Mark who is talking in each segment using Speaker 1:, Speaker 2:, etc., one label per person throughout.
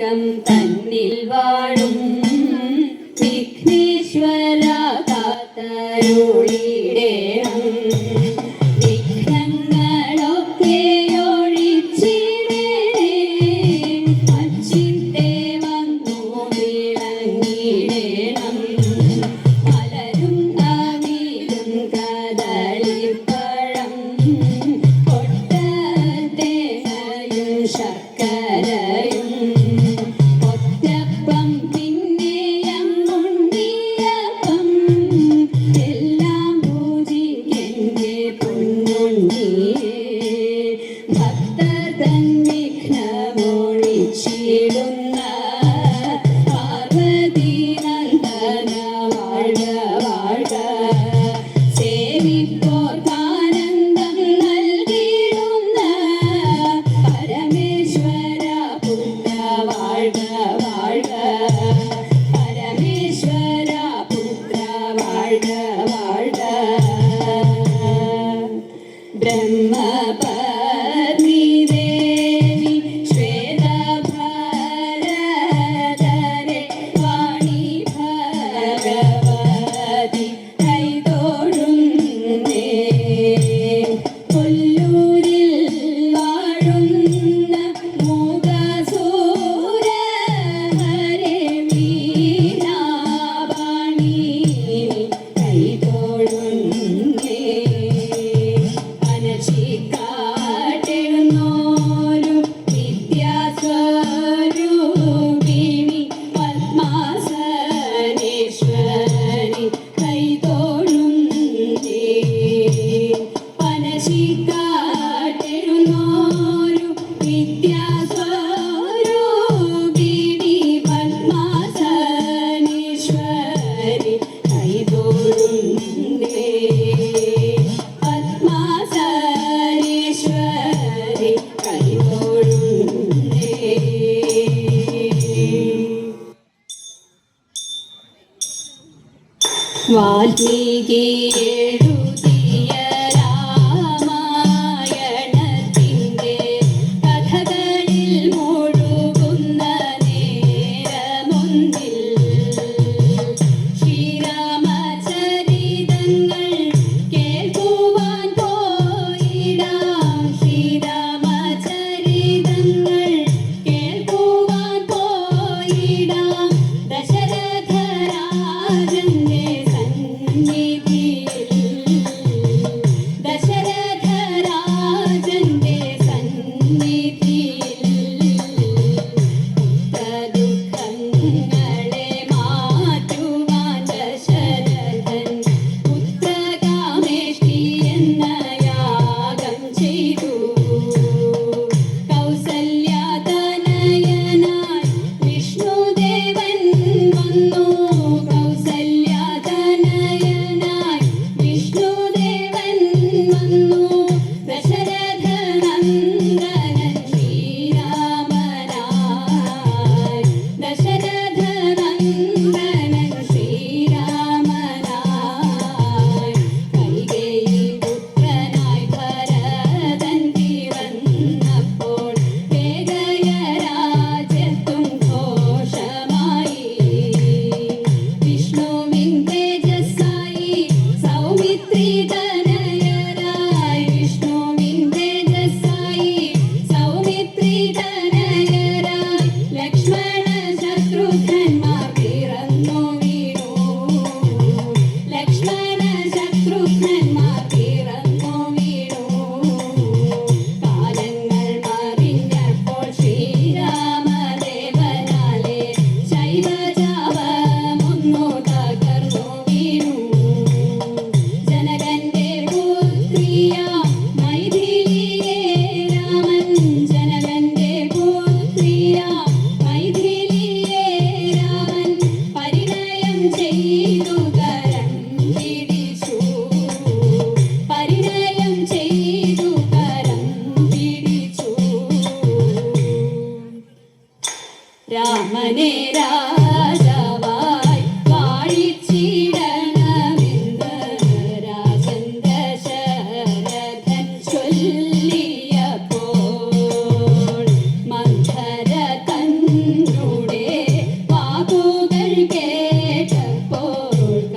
Speaker 1: உலகம் தன்னில் வாழும்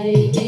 Speaker 1: Hey, hey.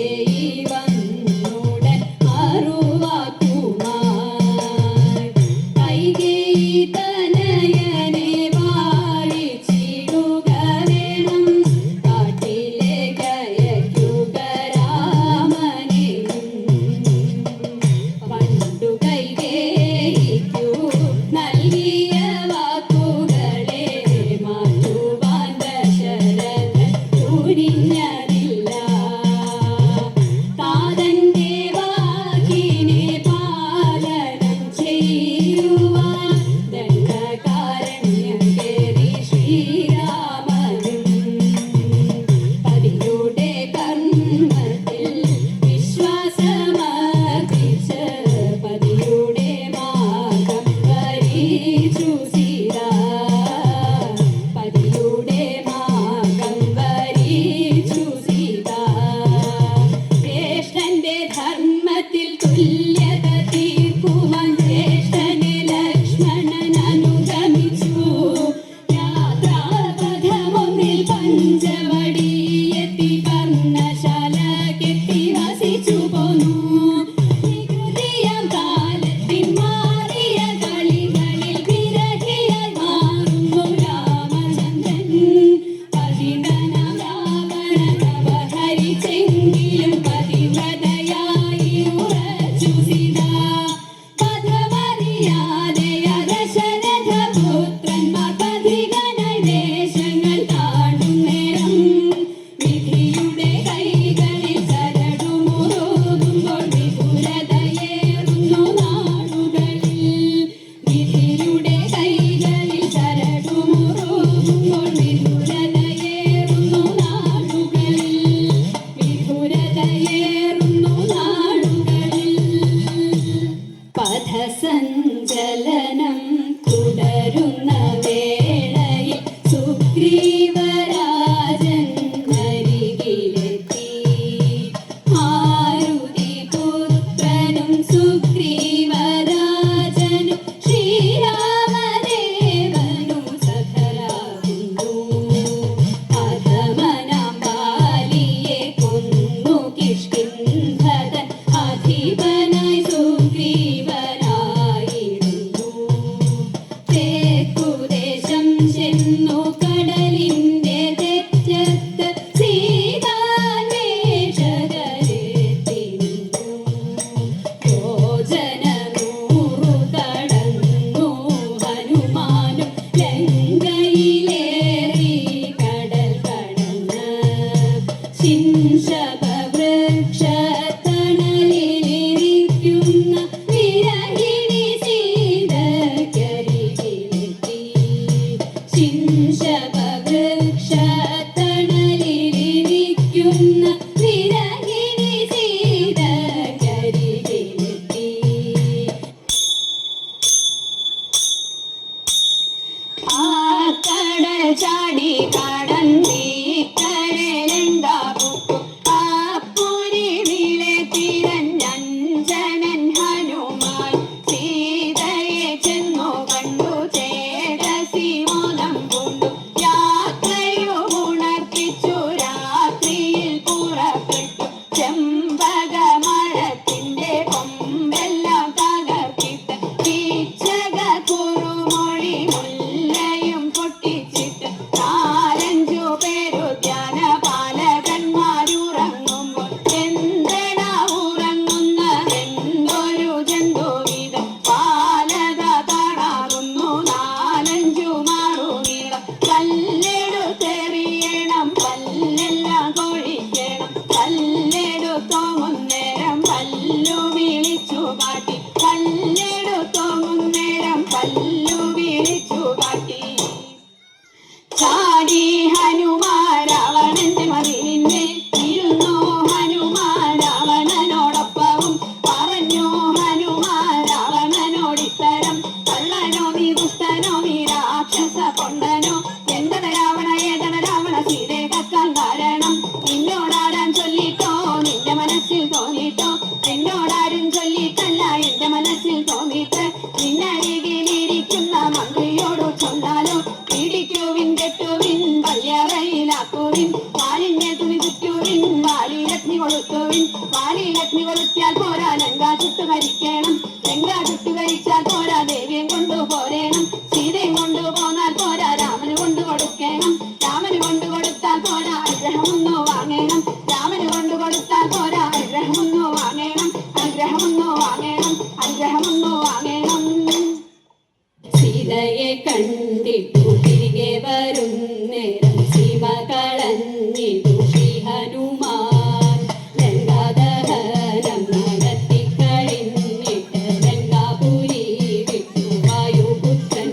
Speaker 1: കണ്ടിട്ടു തിരികെ വരുന്നേരം സീമ കളഞ്ഞിട്ടു ശ്രീ ഹനുമാൻ. ലങ്കാദഹനം നടത്തിക്കഴിഞ്ഞിട്ട് ലങ്കാപുരി വിട്ടു വായുപുത്രൻ.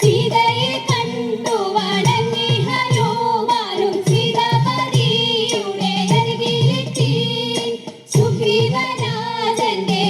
Speaker 1: സീതയെ കണ്ടു വടങ്ങി ഹനുമാനും സീതാപതിയുടെ അരികിലെത്തി. സുഗ്രീവനാഥന്റെ